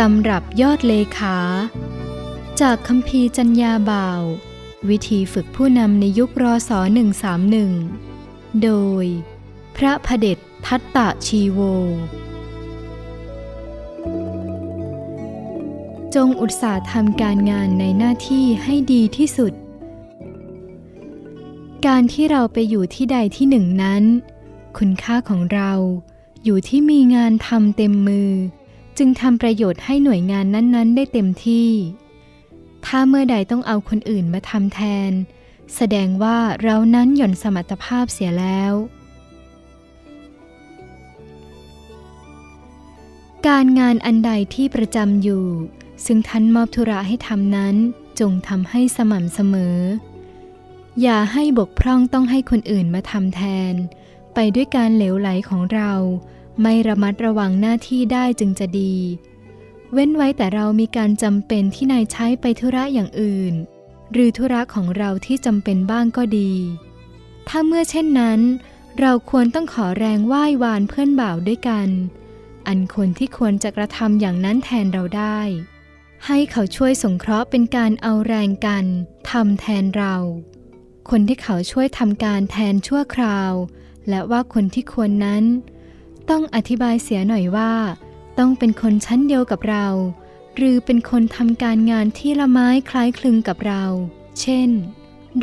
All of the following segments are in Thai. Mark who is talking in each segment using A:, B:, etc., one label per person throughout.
A: ตำรับยอดเลขา จากคัมภีร์จัญญาบ่าว วิธีฝึกผู้นำในยุครศ131 โดย พระพเดชทัตตะชีโว จงอุตสาห์ทำการงานในหน้าที่ให้ดีที่สุด การที่เราไปอยู่ที่ใดที่หนึ่งนั้น คุณค่าของเราอยู่ที่มีงานทำเต็มมือ จึงทำประโยชน์ให้หน่วยงานนั้นๆ ได้เต็มที่ ถ้าเมื่อใดต้องเอาคนอื่นมาทำแทน แสดงว่าเรานั้นหย่อนสมรรถภาพเสียแล้ว การงานอันใดที่ประจำอยู่ ซึ่งท่านมอบธุระให้ทำนั้นจงทำให้สม่ำเสมอ อย่าให้บกพร่องต้องให้คนอื่นมาทำแทน ไปด้วยการเหลวไหลของเรา ไม่ระมัดระวังหน้าที่ได้จึงจะดี เว้นไว้แต่เรามีการจำเป็นที่นายใช้ไปธุระอย่างอื่น หรือธุระของเราที่จำเป็นบ้างก็ดี ถ้าเมื่อเช่นนั้น เราควรต้องขอแรงไหว้วานเพื่อนบ่าวด้วยกัน อันคนที่ควรจะกระทำอย่างนั้นแทนเราได้ ให้เขาช่วยสงเคราะห์เป็นการเอาแรงกันทำแทนเรา คนที่เขาช่วยทำการแทนชั่วคราว และว่าคนที่ควรนั้น ต้องอธิบายเสียหน่อยว่า ต้องเป็นคนชั้นเดียวกับเรา หรือเป็นคนทำการงานที่ละไม้คล้ายคลึงกับเรา เช่น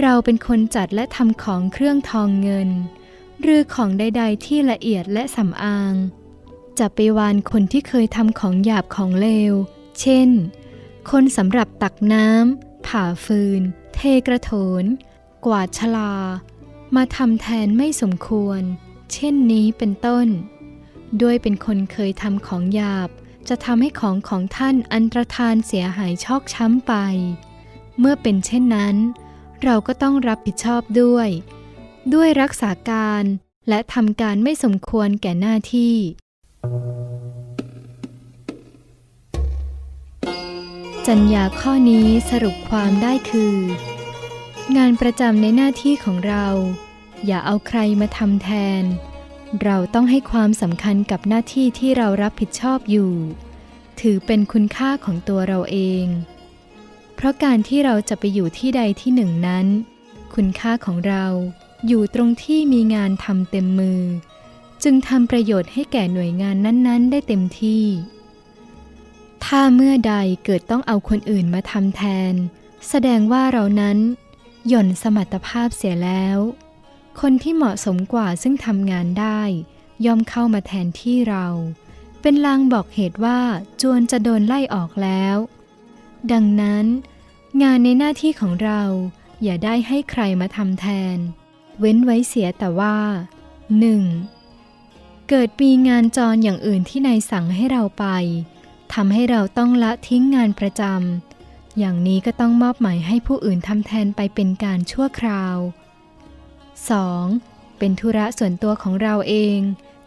A: เราเป็นคนจัดและทำของเครื่องทองเงิน หรือของใด ๆ ที่ละเอียดและสำอาง จะไปวานคนที่เคยทำของหยาบของเลว เช่น คนสำหรับตักน้ำผ่าฟืน เทกระโถน กวาดชลา มาทำแทนไม่สมควร เช่นนี้เป็นต้น ด้วยเป็นคนเคยทำของหยาบ จะทำให้ของของท่านอันตรธานเสียหายชอกช้ำไป เมื่อเป็นเช่นนั้น เราก็ต้องรับผิดชอบด้วย ด้วยรักษาการและทำการไม่สมควรแก่หน้าที่ จัญญาข้อนี้สรุปความได้คือ งานประจำในหน้าที่ของเรา อย่าเอาใครมาทำแทน เราต้องให้ความสำคัญกับหน้าที่ที่เรารับผิดชอบอยู่ ถือเป็นคุณค่าของตัวเราเอง เพราะการที่เราจะไปอยู่ที่ใดที่หนึ่งนั้น คุณค่าของเราอยู่ตรงที่มีงานทำเต็มมือ จึงทำประโยชน์ให้แก่หน่วยงานนั้น ๆ ได้เต็มที่ ถ้าเมื่อใดเกิดต้องเอาคนอื่นมาทำแทน แสดงว่าเรานั้น หย่อนสมรรถภาพเสียแล้ว คนที่เหมาะสมกว่าซึ่งทำงานได้ ย่อมเข้ามาแทนที่เรา เป็นลางบอกเหตุว่าจวนจะโดนไล่ออกแล้ว ดังนั้น งานในหน้าที่ของเราอย่าได้ให้ใครมาทำแทน เว้นไว้เสียแต่ว่า 1. เกิดมีงานจรอย่างอื่นที่นายสั่งให้เราไปทำให้เราต้องละทิ้งงานประจำอย่างนี้ก็ต้องมอบหมายให้ผู้อื่นทำแทนไปเป็นการชั่วคราว 2. เป็นธุระส่วนตัวของเราเอง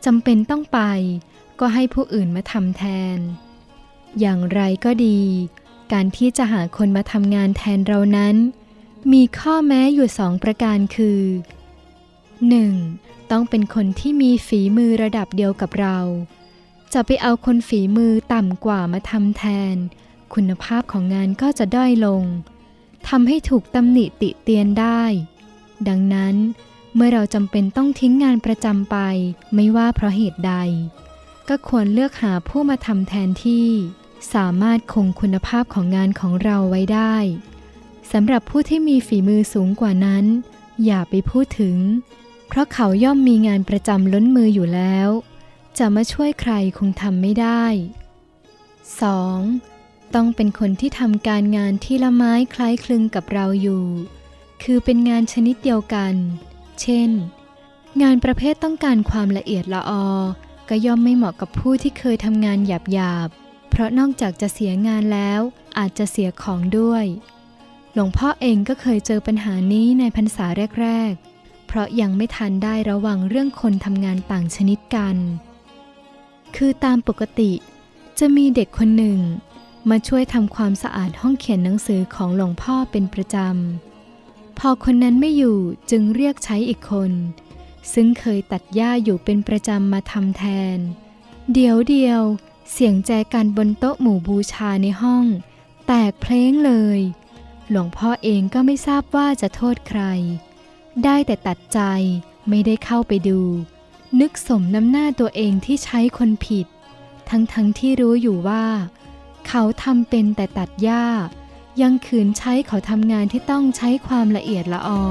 A: จำเป็นต้องไป ก็ให้ผู้อื่นมาทำแทน อย่างไรก็ดี การที่จะหาคนมาทำงานแทนเรานั้น มีข้อแม้อยู่สองประการคือ 1. ต้องเป็นคนที่มีฝีมือระดับเดียวกับเรา จะไปเอาคนฝีมือต่ำกว่ามาทำแทน คุณภาพของงานก็จะด้อยลงทำให้ถูกตำหนิติเตียนได้ ดังนั้น เมื่อเราจำเป็นต้องทิ้งงานประจำไป ไม่ว่าเพราะเหตุใด ก็ควรเลือกหาผู้มาทำแทนที่ สามารถคงคุณภาพของงานของเราไว้ได้สำหรับผู้ที่มีฝีมือสูงกว่านั้น อย่าไปพูดถึง เพราะเขาย่อมมีงานประจำล้นมืออยู่แล้ว จะมาช่วยใครคงทำไม่ได้ 2. ต้องเป็นคนที่ทำการงานที่ละไม้คล้ายคลึงกับเราอยู่ คือเป็นงานชนิดเดียวกัน เช่น งานประเภทต้องการความละเอียดละออ ก็ย่อมไม่เหมาะกับผู้ที่เคยทำงานหยาบๆเพราะนอกจากจะเสียงานแล้ว อาจจะเสียของด้วย หลวงพ่อเองก็เคยเจอปัญหานี้ในพรรษาแรก ๆ เพราะยังไม่ทันได้ระวังเรื่องคนทำงานต่างชนิดกัน คือตามปกติ จะมีเด็กคนหนึ่ง มาช่วยทำความสะอาดห้องเขียนหนังสือของหลวงพ่อเป็นประจำ พอคนนั้นไม่อยู่จึงเรียกใช้อีกคน ซึ่งเคยตัดหญ้าอยู่เป็นประจำมาทำแทน เดี๋ยวเดียว เสียงแจกันบนโต๊ะหมู่บูชาในห้อง แตกเพลงเลย หลวงพ่อเองก็ไม่ทราบว่าจะโทษใคร ได้แต่ตัดใจไม่ได้เข้าไปดู นึกสมน้ำหน้าตัวเองที่ใช้คนผิด ทั้งทั้งที่รู้อยู่ว่า เขาทำเป็นแต่ตัดหญ้า ยังขืนใช้เขาทำงานที่ต้องใช้ความละเอียดละออ